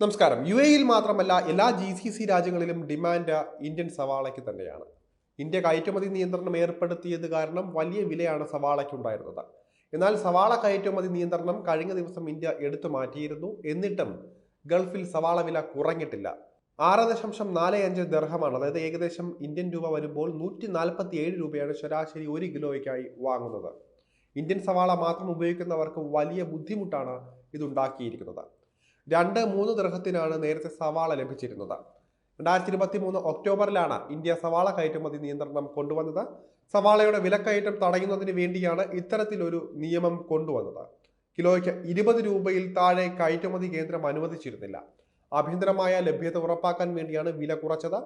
നമസ്കാരം. യു എയിൽ മാത്രമല്ല എല്ലാ ജി സി സി രാജ്യങ്ങളിലും ഡിമാൻഡ് ഇന്ത്യൻ സവാളയ്ക്ക് തന്നെയാണ്. ഇന്ത്യ കയറ്റുമതി നിയന്ത്രണം ഏർപ്പെടുത്തിയത് കാരണം വലിയ വിലയാണ് സവാളയ്ക്ക് ഉണ്ടായിരുന്നത്. എന്നാൽ സവാള കയറ്റുമതി നിയന്ത്രണം കഴിഞ്ഞ ദിവസം ഇന്ത്യ എടുത്തു മാറ്റിയിരുന്നു. എന്നിട്ടും ഗൾഫിൽ സവാള വില കുറഞ്ഞിട്ടില്ല. ആറ് ദശാംശം നാല് അഞ്ച് ദർഹമാണ്. അതായത് ഏകദേശം ഇന്ത്യൻ രൂപ വരുമ്പോൾ നൂറ്റി നാൽപ്പത്തി ഏഴ് രൂപയാണ് ശരാശരി ഒരു കിലോയ്ക്കായി വാങ്ങുന്നത്. ഇന്ത്യൻ സവാള മാത്രം ഉപയോഗിക്കുന്നവർക്ക് വലിയ ബുദ്ധിമുട്ടാണ് ഇതുണ്ടാക്കിയിരിക്കുന്നത്. രണ്ട് മൂന്ന് ദൃഹത്തിനാണ് നേരത്തെ സവാള ലഭിച്ചിരുന്നത്. രണ്ടായിരത്തി ഇരുപത്തി മൂന്ന് ഒക്ടോബറിലാണ് ഇന്ത്യ സവാള കയറ്റുമതി നിയന്ത്രണം കൊണ്ടുവന്നത്. സവാളയുടെ വിലക്കയറ്റം തടയുന്നതിന് വേണ്ടിയാണ് ഇത്തരത്തിലൊരു നിയമം കൊണ്ടുവന്നത്. കിലോയ്ക്ക് ഇരുപത് രൂപയിൽ താഴെ കയറ്റുമതി കേന്ദ്രം അനുവദിച്ചിരുന്നില്ല. ആഭ്യന്തരമായ ലഭ്യത ഉറപ്പാക്കാൻ വേണ്ടിയാണ് വില കുറച്ചത്.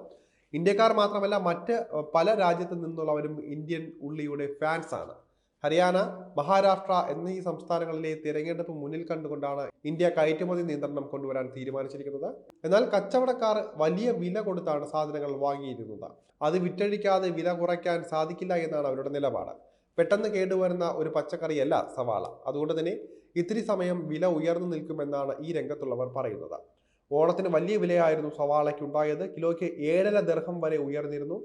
ഇന്ത്യക്കാർ മാത്രമല്ല മറ്റ് പല രാജ്യത്തു നിന്നുള്ളവരും ഇന്ത്യൻ ഉള്ളിയുടെ ഫാൻസാണ്. ഹരിയാന മഹാരാഷ്ട്ര എന്നീ സംസ്ഥാനങ്ങളിലെ തിരഞ്ഞെടുപ്പ് മുന്നിൽ കണ്ടുകൊണ്ടാണ് ഇന്ത്യ കയറ്റുമതി നിയന്ത്രണം കൊണ്ടുവരാൻ തീരുമാനിച്ചിരിക്കുന്നത്. എന്നാൽ കച്ചവടക്കാർ വലിയ വില കൊടുത്താണ് സാധനങ്ങൾ വാങ്ങിയിരുന്നത്. അത് വിറ്റഴിക്കാതെ വില കുറയ്ക്കാൻ സാധിക്കില്ല എന്നാണ് അവരുടെ നിലപാട്. പെട്ടെന്ന് കേടുവരുന്ന ഒരു പച്ചക്കറിയല്ല സവാള. അതുകൊണ്ട് തന്നെ ഇത്തിരി സമയം വില ഉയർന്നു നിൽക്കുമെന്നാണ് ഈ രംഗത്തുള്ളവർ പറയുന്നത്. ഓണത്തിന് വലിയ വിലയായിരുന്നു സവാളയ്ക്ക് ഉണ്ടായത് കിലോയ്ക്ക് ഏഴര ദർഹം വരെ ഉയർന്നിരുന്നു.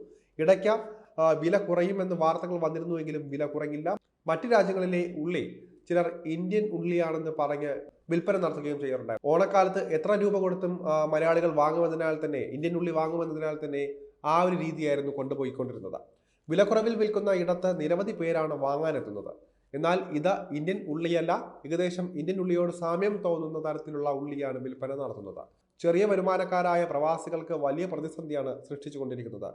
ഇടയ്ക്ക് വില കുറയുമെന്ന് വാർത്തകൾ വന്നിരുന്നുവെങ്കിലും വില കുറഞ്ഞില്ല. മറ്റു രാജ്യങ്ങളിലെ ഉള്ളി ചിലർ ഇന്ത്യൻ ഉള്ളിയാണെന്ന് പറഞ്ഞ് വിൽപ്പന നടത്തുകയും ചെയ്യാറുണ്ട് ഓണക്കാലത്ത് എത്ര രൂപ കൊടുത്തും മലയാളികൾ വാങ്ങുമെന്നതിനാൽ തന്നെ ഇന്ത്യൻ ഉള്ളി വാങ്ങുമെന്നതിനാൽ തന്നെ ആ ഒരു രീതിയായിരുന്നു കൊണ്ടുപോയിക്കൊണ്ടിരുന്നത്. വിലക്കുറവിൽ വിൽക്കുന്ന ഇടത്ത് നിരവധി പേരാണ് വാങ്ങാനെത്തുന്നത്. എന്നാൽ ഇത് ഇന്ത്യൻ ഉള്ളിയല്ല ഏകദേശം ഇന്ത്യൻ ഉള്ളിയോട് സാമ്യം തോന്നുന്ന തരത്തിലുള്ള ഉള്ളിയാണ് വിൽപ്പന നടത്തുന്നത്. ചെറിയ വരുമാനക്കാരായ പ്രവാസികൾക്ക് വലിയ പ്രതിസന്ധിയാണ് സൃഷ്ടിച്ചുകൊണ്ടിരിക്കുന്നത്.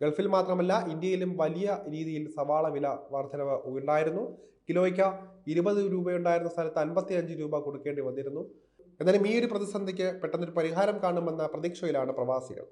ഗൾഫിൽ മാത്രമല്ല ഇന്ത്യയിലും വലിയ രീതിയിൽ സവാള വില വർധനവ് ഉണ്ടായിരുന്നു. കിലോയ്ക്ക് ഇരുപത് രൂപയുണ്ടായിരുന്ന സ്ഥലത്ത് അൻപത്തി അഞ്ച് രൂപ കൊടുക്കേണ്ടി വന്നിരുന്നു. എന്നാലും ഈ ഒരു പ്രതിസന്ധിക്ക് പെട്ടെന്നൊരു പരിഹാരം കാണുമെന്ന പ്രതീക്ഷയിലാണ് പ്രവാസികൾ.